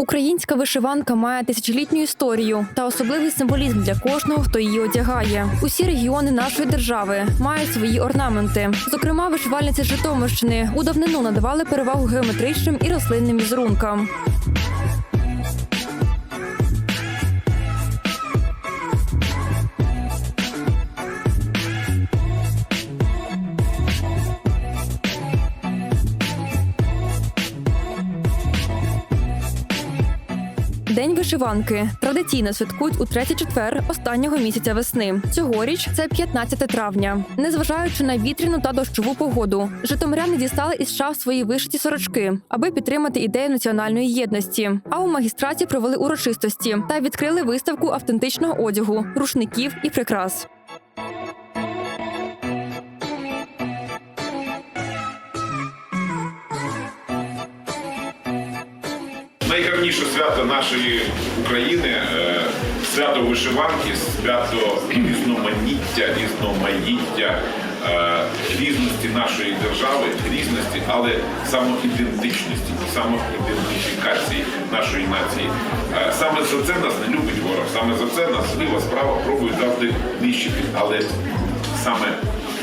Українська вишиванка має тисячолітню історію та особливий символізм для кожного, хто її одягає. Усі регіони нашої держави мають свої орнаменти. Зокрема, вишивальниці Житомирщини у давнину надавали перевагу геометричним і рослинним візерункам. День вишиванки традиційно святкують у третій четвер останнього місяця весни. Цьогоріч це 15 травня. Незважаючи на вітряну та дощову погоду, житомиряни дістали із шаф свої вишиті сорочки, аби підтримати ідею національної єдності. А у магістраті провели урочистості та відкрили виставку автентичного одягу, рушників і прикрас. Найгарніше свято нашої України е, свято вишиванки, свято різноманіття, різноманіття е, різності нашої держави, різності, але самоідентичності, самоідентифікації нашої нації. Е, Саме за це нас не любить ворог, саме за це нас ліва справа пробують завжди нищити. Але саме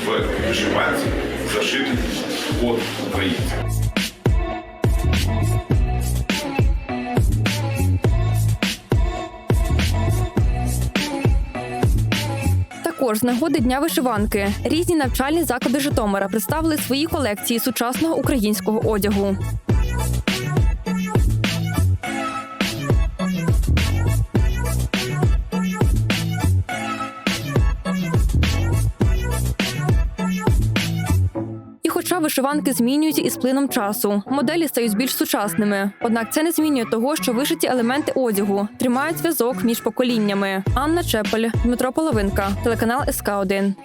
в вишиванці зашитий код українця. Також з нагоди дня вишиванки різні навчальні заклади Житомира представили свої колекції сучасного українського одягу. Хоча вишиванки змінюються із плином часу, моделі стають більш сучасними. Однак це не змінює того, що вишиті елементи одягу тримають зв'язок між поколіннями. Анна Чепель, Дмитро Половинка, телеканал СК 1